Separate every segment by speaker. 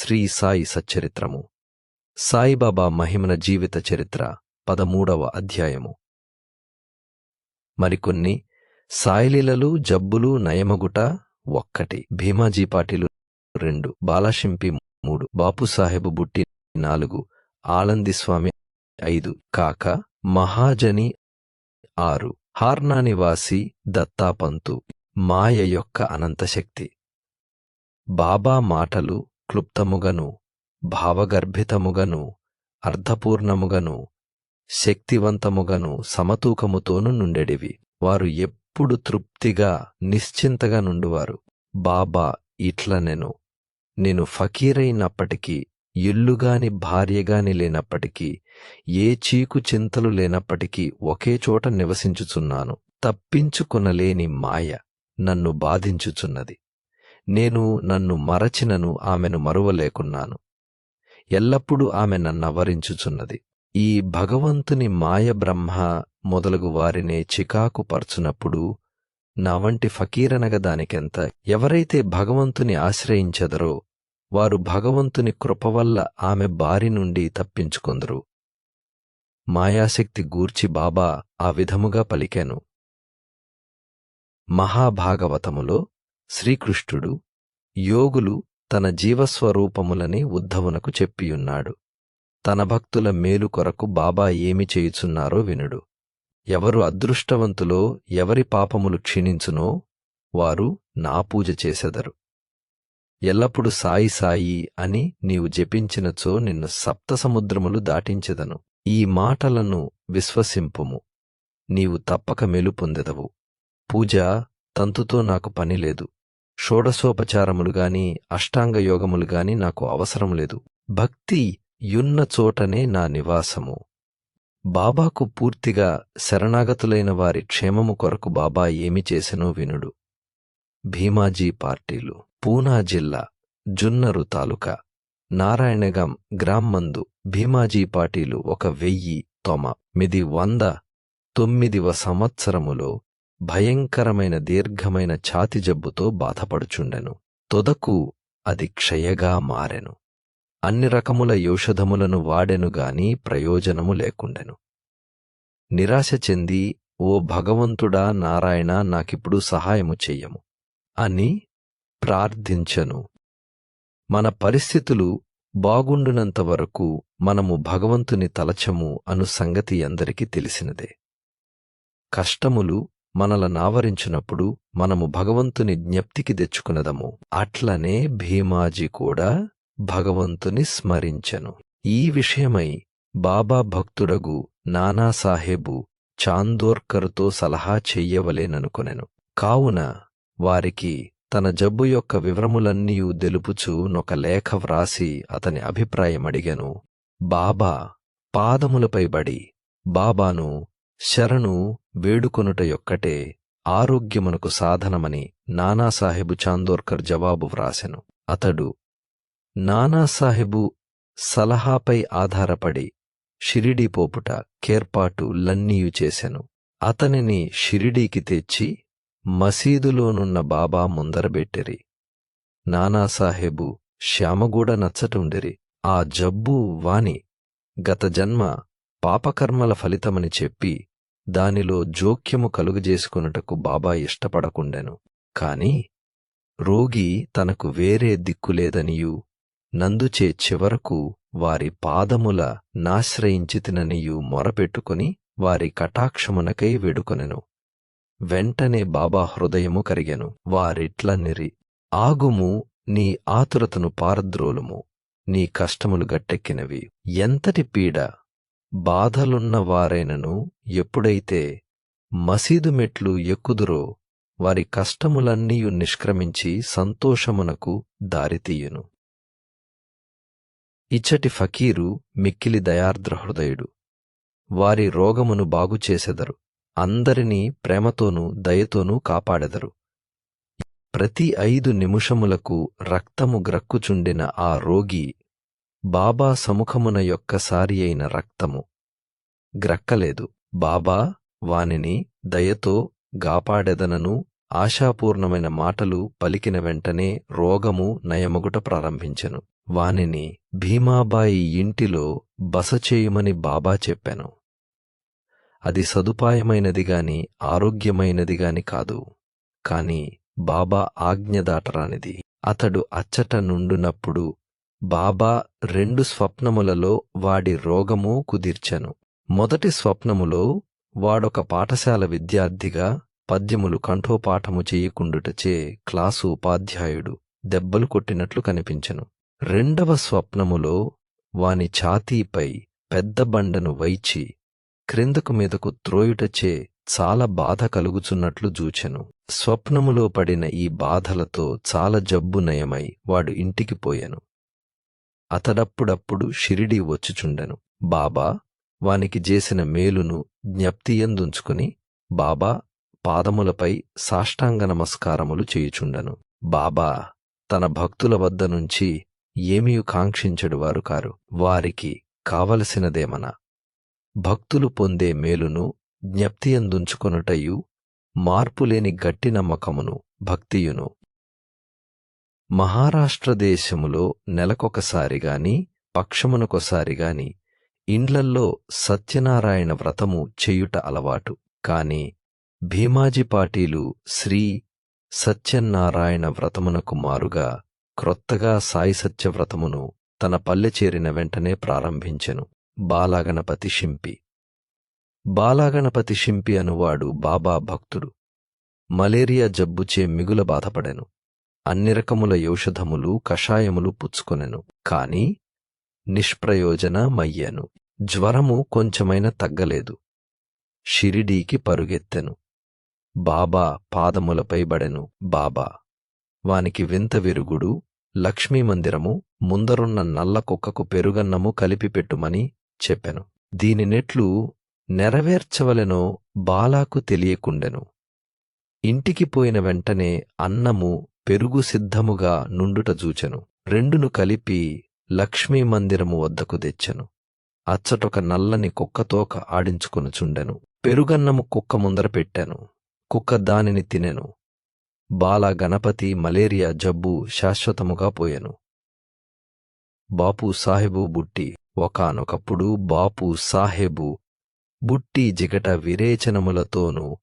Speaker 1: శ్రీ సాయి సచ్చరిత్రము. సాయిబాబా మహిమన జీవిత చరిత్ర పదమూడవ అధ్యాయము. మరికొన్ని సాయిలీలలు జబ్బులు నయమగుట ఒక్కటి. భీమాజీ పాటిలు రెండు. బాలాషింపి మూడు. బాపుసాహెబు బుట్టి నాలుగు. ఆలందిస్వామి ఐదు. కాక మహాజని ఆరు. హార్నానివాసి దత్తాపంతు. మాయ యొక్క అనంతశక్తి బాబా మాటలు క్లుప్తముగను భావగర్భితముగను అర్థపూర్ణముగను శక్తివంతముగను సమతూకముతోను నుండెడివి. వారు ఎప్పుడు తృప్తిగా నిశ్చింతగా నుండువారు. బాబా ఇట్లనెను. నేను ఫకీరైనప్పటికీ ఇల్లుగాని భార్యగాని లేనప్పటికీ ఏ చీకు చింతలు లేనప్పటికీ ఒకే చోట నివసించుచున్నాను. తప్పించుకొనలేని మాయ నన్ను బాధించుచున్నది. నేను నన్ను మరచినను ఆమెను మరువలేకున్నాను. ఎల్లప్పుడూ ఆమె నన్నవరించుచున్నది. ఈ భగవంతుని మాయ బ్రహ్మ మొదలగు వారినే చికాకు పరచునప్పుడు నా వంటి ఫకీరనగ దానికెంత? ఎవరైతే భగవంతుని ఆశ్రయించెదరో వారు భగవంతుని కృప వల్ల ఆమె బారి నుండి తప్పించుకొందరు. మాయాశక్తి గూర్చి బాబా ఆ విధముగా పలికాను. మహాభాగవతములో శ్రీకృష్ణుడు యోగులు తన జీవస్వరూపములని ఉద్ధవునకు చెప్పియున్నాడు. తన భక్తుల మేలు కొరకు బాబా ఏమి చేయుచున్నారో వినుడు. ఎవరు అదృష్టవంతులో ఎవరి పాపములు క్షీణించునో వారు నా పూజ చేసెదరు. ఎల్లప్పుడు సాయి సాయి అని నీవు జపించినచో నిన్ను సప్త సముద్రములు దాటించెదను. ఈ మాటలను విశ్వసింపుము. నీవు తప్పక మెలు పొందెదవు. పూజ తంతుతో నాకు పనిలేదు షోడశోపచారములు గాని అష్టాంగ యోగములు గాని నాకు అవసరం లేదు. భక్తి యున్న చోటనే నా నివాసము. బాబాకు పూర్తిగా శరణాగతులైన వారి క్షేమము కొరకు బాబా ఏమి చేసెనో వినుడు. భీమాజీ పార్టీలు పూనా జిల్లా జున్నరు తాలూకా నారాయణగం గ్రామ్మందు భీమాజీ పార్టీలు ఒక వెయ్యి తొమ మిది వంద తొమ్మిదివ సంవత్సరములో భయంకరమైన దీర్ఘమైన ఛాతి జబ్బుతో బాధపడుచుండెను. తొదకు అది క్షయగా మారెను. అన్ని రకముల ఔషధములను వాడెను గాని ప్రయోజనము లేకుండెను. నిరాశ చెంది ఓ భగవంతుడా నారాయణ నాకిప్పుడు సహాయము చెయ్యము అని ప్రార్థించను. మన పరిస్థితులు బాగుండునంత వరకు మనము భగవంతుని తలచము అను సంగతి అందరికీ తెలిసినదే. కష్టములు మనల నావరించినప్పుడు మనము భగవంతుని జ్ఞప్తికి తెచ్చుకునదము అట్లనే భీమాజీ కూడా భగవంతుని స్మరించెను. ఈ విషయమై బాబా భక్తుడగు నానాసాహెబు చాందోర్కర్తో సలహా చెయ్యవలేననుకొనెను. కావున వారికి తన జబ్బు యొక్క వివరములన్నీ తెలుపుచూ నొక లేఖ వ్రాసి అతని అభిప్రాయమడిగెను. బాబా పాదములపై బడి. బాబాను శరణు వేడుకొనుట యొక్కటే ఆరోగ్యమునకు సాధనమని నానాసాహెబు చాందోర్కర్ జవాబు వ్రాసెను. అతడు నానాసాహెబు సలహాపై ఆధారపడి షిరిడీ పోపుట కేర్పాటు లన్నీయు చేసెను. అతనిని షిరిడీకి తెచ్చి మసీదులోనున్న బాబా ముందరబెట్టిరి నానాసాహెబు శ్యామగూడ నచ్చటుండిరి ఆ జబ్బు వాని. గత జన్మ పాపకర్మల ఫలితమని చెప్పి దానిలో జోక్యము కలుగజేసుకొనుటకు బాబా ఇష్టపడకుండెను. కాని రోగి తనకు వేరే దిక్కులేదనియూ నందుచే చివరకు వారి పాదముల నాశ్రయించితిననియూ మొరపెట్టుకుని వారి కటాక్షమునకై వేడుకొనెను. వెంటనే బాబా హృదయము కరిగెను. వారిట్లనిరి ఆగుము నీ ఆతురతను పారద్రోలుము నీ కష్టములు గట్టెక్కినవి. ఎంతటి పీడ బాధలున్న వారైనను ఎప్పుడైతే మసీదు మెట్లు ఎక్కుదురో వారి కష్టములన్నీయు నిష్క్రమించి సంతోషమునకు దారితీయును. ఇచ్చటి ఫకీరు మిక్కిలి దయార్ద్ర హృదయుడు వారి రోగమును బాగుచేసెదరు. అందరినీ ప్రేమతోనూ దయతోనూ కాపాడెదరు. ప్రతి ఐదు నిమిషములకు రక్తము గ్రక్కుచుండిన ఆ రోగి బాబా సముఖమున యొక్కసారి అయిన రక్తము. గ్రక్కలేదు. బాబా వానిని దయతో గాపాడెదనను ఆశాపూర్ణమైన మాటలు పలికిన వెంటనే రోగము నయమగుట ప్రారంభించెను. వానిని భీమాబాయి ఇంటిలో బస చేయమని బాబా చెప్పాను. అది సదుపాయమైనది గాని ఆరోగ్యమైనది గాని కాదు. కాని బాబా ఆజ్ఞ దాటరానిది. అతడు అచ్చట నుండునప్పుడు బాబా రెండు స్వప్నములలో వాడి రోగము కుదిర్చెను. మొదటి స్వప్నములో వాడొక పాఠశాల విద్యార్థిగా పద్యములు కంఠోపాఠము చేయకుండుటచే క్లాసు ఉపాధ్యాయుడు దెబ్బలు కొట్టినట్లు కనిపించెను. రెండవ స్వప్నములో వాని ఛాతీపై పెద్ద బండను వైచి క్రిందకు మీదకు త్రోయుటచే చాలా బాధ కలుగుచున్నట్లు జూచెను. స్వప్నములో పడిన ఈ బాధలతో చాలా జబ్బు నయమై వాడు ఇంటికి పోయాను. అతడప్పుడప్పుడు షిరిడీ వచ్చుచుండెను. బాబా వానికి చేసిన మేలును జ్ఞప్తియందుంచుకుని బాబా పాదములపై సాష్టాంగ నమస్కారములు చేయుచుండెను. బాబా తన భక్తుల వద్ద నుంచి ఏమీ కాంక్షించడు వారు కారు. వారికి కావలసినదేమన. భక్తులు పొందే మేలును జ్ఞప్తియందుంచుకొనుటయు మార్పులేని గట్టి నమ్మకమును భక్తియును మహారాష్ట్ర దేశములో నెలకొకసారి గాని పక్షమునకొసారి గాని ఇండ్లల్లో సత్యనారాయణ వ్రతము చేయుట అలవాటు. కాని భీమాజీ పాటీలు శ్రీ సత్యనారాయణ వ్రతమునకు మారుగా క్రొత్తగా సాయి సత్య వ్రతమును తన పల్లె చేరిన వెంటనే ప్రారంభించెను. బాలాగణపతి షింపి బాలాగణపతి షింపి అనువాడు బాబా భక్తుడు. మలేరియా జబ్బుచే మిగుల బాధపడెను. అన్ని రకముల ఔషధములు కషాయములు పుచ్చుకొనెను. కాని నిష్ప్రయోజనమయ్యాను. జ్వరము కొంచెమైన తగ్గలేదు. షిరిడీకి పరుగెత్తెను. బాబా పాదములపై బడెను. బాబా వానికి వింత విరుగుడు లక్ష్మీ మందిరము ముందరున్న నల్ల కుక్కకు పెరుగన్నము కలిపి పెట్టుమని చెప్పెను. దీని నెట్లు నెరవేర్చవలెనో బాలాకు తెలియకుండెను. ఇంటికి పోయిన వెంటనే అన్నము పెరుగు సిద్ధముగా నుండుట జూచెను రెండును కలిపి లక్ష్మీ మందిరము వద్దకు తెచ్చెను. అచ్చటొక నల్లని కుక్కతోక ఆడించుకొనుచుండెను పెరుగన్నము కుక్క ముందర పెట్టాను. కుక్క దానిని తినెను. బాల గణపతి మలేరియా జబ్బు శాశ్వతముగా పోయెను. బాపు సాహెబు బుట్టి ఒకానొకప్పుడు బాపు సాహెబు బుట్టి జిగట విరేచనములతోనూ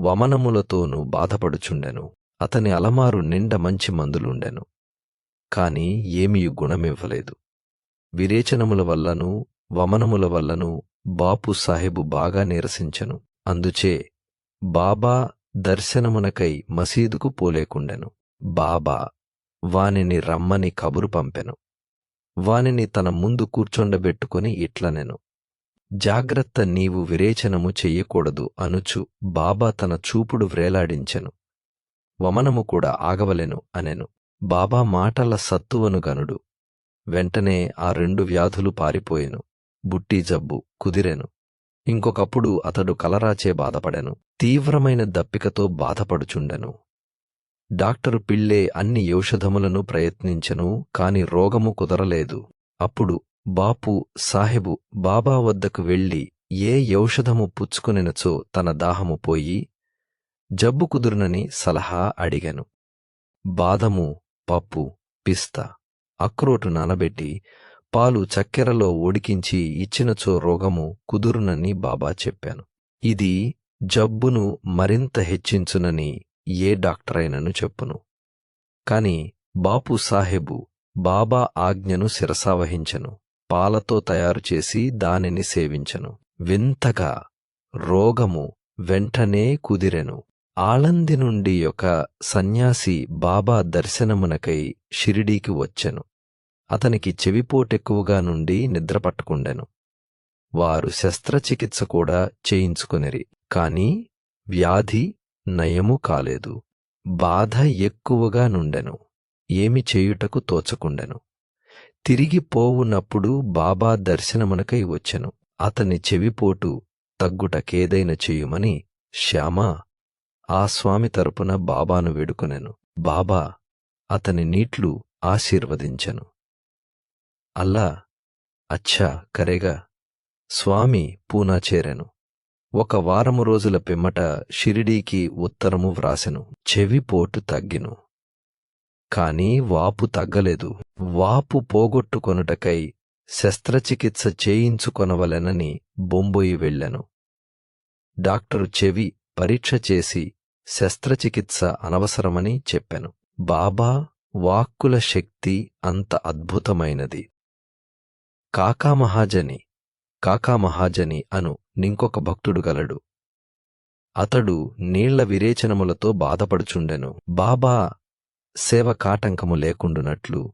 Speaker 1: వమనములతోనూ బాధపడుచుండెను. అతని అలమారు నిండ మంచి మందులుండెను. కాని ఏమీ గుణమివ్వలేదు. విరేచనముల వల్లను వమనముల వల్లను బాపు సాహెబు బాగా నిరసించెను. అందుచే బాబా దర్శనమునకై మసీదుకు పోలేకుండెను. బాబా వానిని రమ్మని కబురు పంపెను. వానిని తన ముందు కూర్చొండబెట్టుకుని ఇట్లనెను. జాగ్రత్త నీవు విరేచనము చెయ్యకూడదు అనుచు బాబా తన చూపుడు వ్రేలాడించెను. వమనము కూడా ఆగవలెను అనెను. బాబా మాటల సత్తువను గనుడు. వెంటనే ఆ రెండు వ్యాధులు పారిపోయెను. బుట్టి జబ్బు కుదిరెను. ఇంకొకప్పుడు అతడు కలరాచే బాధపడెను. తీవ్రమైన దప్పికతో బాధపడుచుండెను. డాక్టరు పిళ్ళే అన్ని ఔషధములను ప్రయత్నించెను కాని రోగము కుదరలేదు. అప్పుడు బాపు సాహెబు బాబా వద్దకు వెళ్ళి ఏ ఔషధము పుచ్చుకునెనచో తన దాహము పోయి జబ్బు కుదురునని సలహా అడిగాను. బాదము పప్పు పిస్తా అక్రోటు నానబెట్టి పాలు చక్కెరలో ఉడికించి ఇచ్చినచో రోగము కుదురునని బాబా చెప్పాను. ఇది జబ్బును మరింత హెచ్చించునని ఏ డాక్టరైనను చెప్పును. కాని బాపు సాహెబు బాబా ఆజ్ఞను శిరసావహించను. పాలతో తయారు చేసి దానిని సేవించెను. వింతగా రోగము వెంటనే కుదిరెను. ఆళంది నుండి ఒక సన్యాసి బాబా దర్శనమునకై షిరిడీకి వచ్చెను. అతనికి చెవిపోటెక్కువగా నుండి నిద్రపట్టుకుండెను వారు శస్త్రచికిత్స కూడా చేయించుకొనిరి కాని వ్యాధి నయము కాలేదు. బాధ ఎక్కువగా నుండెను. ఏమి చేయుటకు తోచకుండెను. తిరిగి పోవునప్పుడు బాబా దర్శనమునకై వచ్చెను. అతని చెవిపోటు తగ్గుటకేదైన చేయుమని శ్యామా ఆ స్వామి తరపున బాబాను వేడుకొనెను. బాబా అతని నీట్లు ఆశీర్వదించెను. అల్లా అచ్చా కరేగా స్వామి పూనా చేరెను. ఒక వారము రోజుల పిమ్మట షిరిడీకి ఉత్తరము వ్రాసెను. చెవిపోటు తగ్గిను. కాని వాపు తగ్గలేదు. వాపు పోగొట్టుకొనుటకై శస్త్రచికిత్స చేయించుకొనవలెనని బొంబోయి వెళ్ళెను. డాక్టరు చెవి పరీక్ష చేసి శస్త్రచికిత్స అనవసరమని చెప్పెను. బాబా వాక్కుల శక్తి అంత అద్భుతమైనది. కాకా మహాజని కాకా మహాజని అను నింకొక భక్తుడు గలడు. అతడు నీళ్ళ విరేచనములతో బాధపడుచుండెను. బాబా సేవ కాటంకము లేకుండునట్లు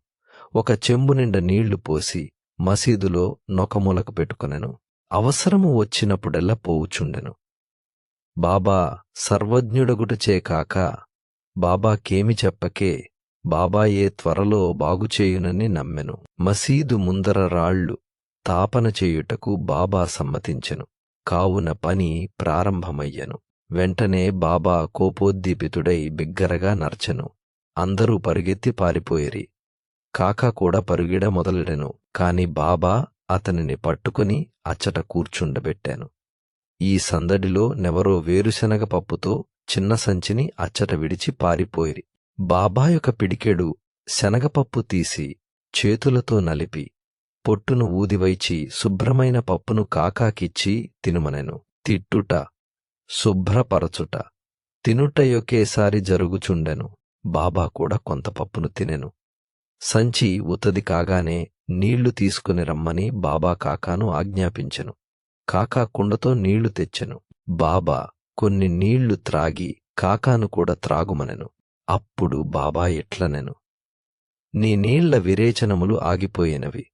Speaker 1: ఒక చెంబు నిండా నీళ్ళు పోసి మసీదులో నొకమూలకు పెట్టుకొనెను. అవసరము వచ్చినప్పుడెల్లా పోవుచుండెను. బాబా సర్వజ్ఞుడగుటచే కాక బాబాకేమి చెప్పకే బాబాయే త్వరలో బాగుచేయునని నమ్మెను. మసీదు ముందర రాళ్ళు తాపన చేయుటకు బాబా సమ్మతించెను. కావున పని ప్రారంభమయ్యెను. వెంటనే బాబా కోపోద్దీపితుడై బిగ్గరగా నర్చెను. అందరూ పరుగెత్తి పారిపోయిరి. కాకా కూడా పరుగిడ మొదలెడెను. కాని బాబా అతనిని పట్టుకుని అచ్చట కూర్చుండబెట్టాను. ఈ సందడిలో నెవరో వేరుశనగ పప్పుతో చిన్న సంచిని అచ్చట విడిచి పారిపోయిరి. బాబా యొక్క పిడికెడు శనగపప్పు తీసి చేతులతో నలిపి పొట్టును ఊదివైచి శుభ్రమైన పప్పును కాకాకిచ్చి తినుమనెను. తిట్టుట శుభ్రపరచుట తినుట యొకేసారి జరుగుచుండెను. బాబా కూడా కొంత పప్పును తినెను. సంచి ఉతది కాగానే నీళ్ళు తీసుకుని రమ్మని బాబా కాకాను ఆజ్ఞాపించెను. కాకా కుండతో నీళ్ళు తెచ్చెను. బాబా కొన్ని నీళ్ళు త్రాగి కాకాను కూడా త్రాగుమనెను. అప్పుడు బాబా ఎట్లనెను? నీ నీళ్ళ విరేచనములు ఆగిపోయినవి.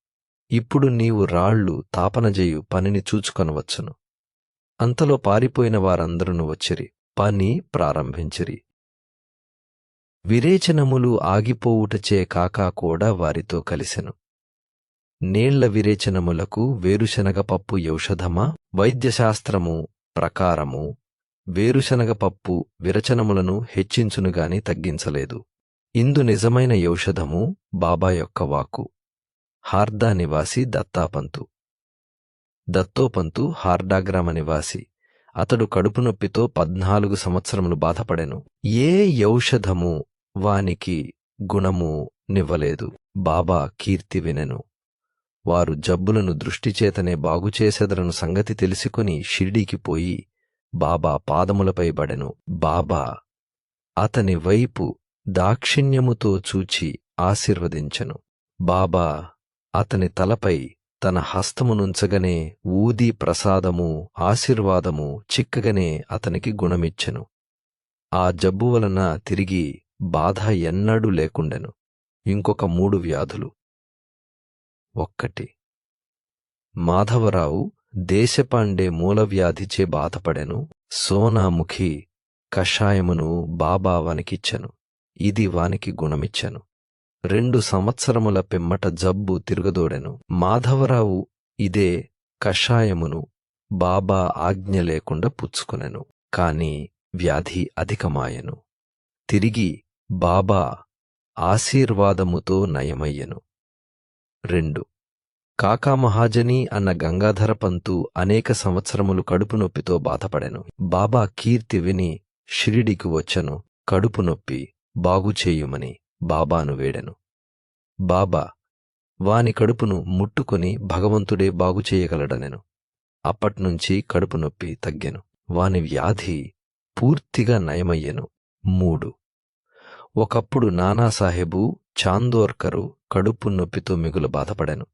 Speaker 1: ఇప్పుడు నీవు రాళ్ళు తాపనజేయు పనిని చూచుకొనవచ్చును. అంతలో పారిపోయిన వారందరూ వచ్చిరి పని ప్రారంభించిరి. విరేచనములు ఆగిపోవుటచే కాకా కూడా వారితో కలిసెను. నీళ్ళ విరేచనములకు వేరుశనగ పప్పు ఔషధమా? వైద్యశాస్త్రము ప్రకారము వేరుశనగ పప్పు విరచనములను హెచ్చించునుగాని తగ్గించలేదు. ఇందు నిజమైన ఔషధము బాబా యొక్క వాక్కు. హార్దా నివాసి దత్తాపంతు. దత్తోపంతు హార్డాగ్రామ నివాసి. అతడు కడుపు నొప్పితో పద్నాలుగు సంవత్సరములు బాధపడెను. ఏ ఔషధము వానికి గుణము నివ్వలేదు. బాబా కీర్తి వినెను. వారు జబ్బులను దృష్టిచేతనే బాగుచేసెదరను సంగతి తెలుసుకుని షిర్డీకి పోయి బాబా పాదములపై బడెను. బాబా అతని వైపు దాక్షిణ్యముతో చూచి ఆశీర్వదించెను. బాబా అతని తలపై తన హస్తమునుంచగనే ఊది ప్రసాదము ఆశీర్వాదము చిక్కగనే అతనికి గుణమిచ్చెను. ఆ జబ్బు వలన తిరిగి బాధ ఎన్నడూ లేకుండెను. ఇంకొక మూడు వ్యాధులు. ఒక్కటి. మాధవరావు దేశపాండే మూలవ్యాధిచే బాధపడెను సోనాముఖి కషాయమును బాబా వానికిచ్చెను ఇది వానికి గుణమిచ్చెను. రెండు సంవత్సరముల పిమ్మట జబ్బు తిరగదోడెను. మాధవరావు ఇదే కషాయమును బాబా ఆజ్ఞ లేకుండా పుచ్చుకొనెను కాని వ్యాధి అధికమాయెను. తిరిగి బాబా ఆశీర్వాదముతో నయమయ్యెను. రెండు. కాకా మహాజని అన్న గంగాధర పంతు అనేక సంవత్సరములు కడుపు నొప్పితో బాధపడెను. బాబా కీర్తి విని షిరిడికి వచ్చెను. కడుపు నొప్పి బాగుచేయుమని బాబాను వేడెను. బాబా వాని కడుపును ముట్టుకొని భగవంతుడే బాగుచేయగలడనెను అప్పట్నుంచి కడుపు నొప్పి తగ్గెను. వాని వ్యాధి పూర్తిగా నయమయ్యెను. మూడు. ఒకప్పుడు నానాసాహెబు చాందోర్కరు కడుపు నొప్పితో మిగులు బాధపడెను.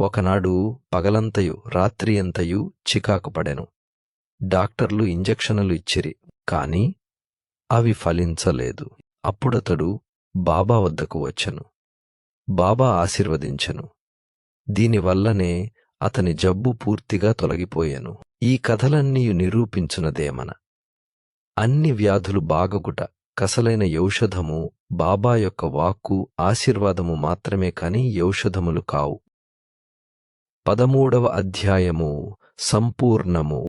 Speaker 1: ఒకనాడు పగలంతయు రాత్రియంతయు చికాకు పడెను. డాక్టర్లు ఇంజెక్షన్లు ఇచ్చిరి కాని అవి ఫలించలేదు. అప్పుడతడు బాబా వద్దకు వచ్చెను. బాబా ఆశీర్వదించెను. దీనివల్లనే అతని జబ్బు పూర్తిగా తొలగిపోయెను. ఈ కథలన్నీ నిరూపించునదేమన. అన్ని వ్యాధులు బాగగుట కసలైన ఔషధము బాబా యొక్క వాక్కు ఆశీర్వాదము మాత్రమే కాని ఔషధములు కావు. పదమూడవ అధ్యాయము సంపూర్ణము.